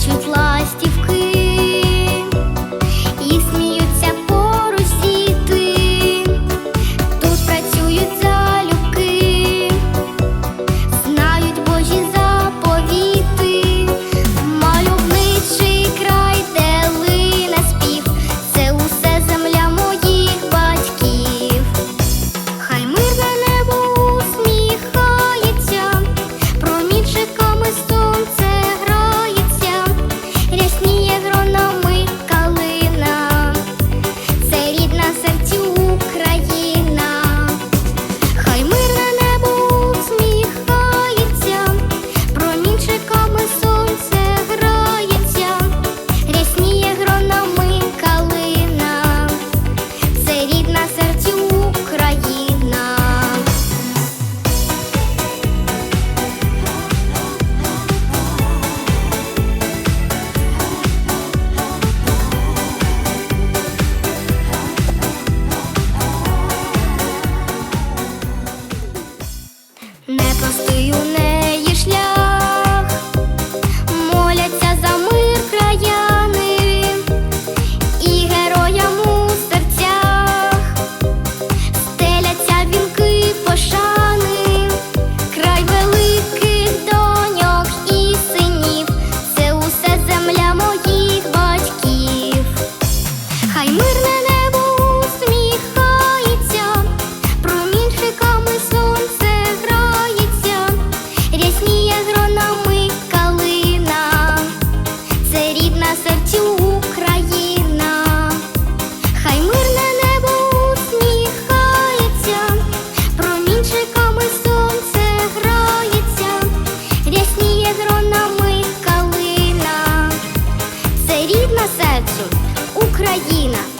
treat life still your name дронами калина, це рідна серцю Україна, хай мирне небо промінчиками сонце грається, рясніє дронами калина, це рідна серцю Україна.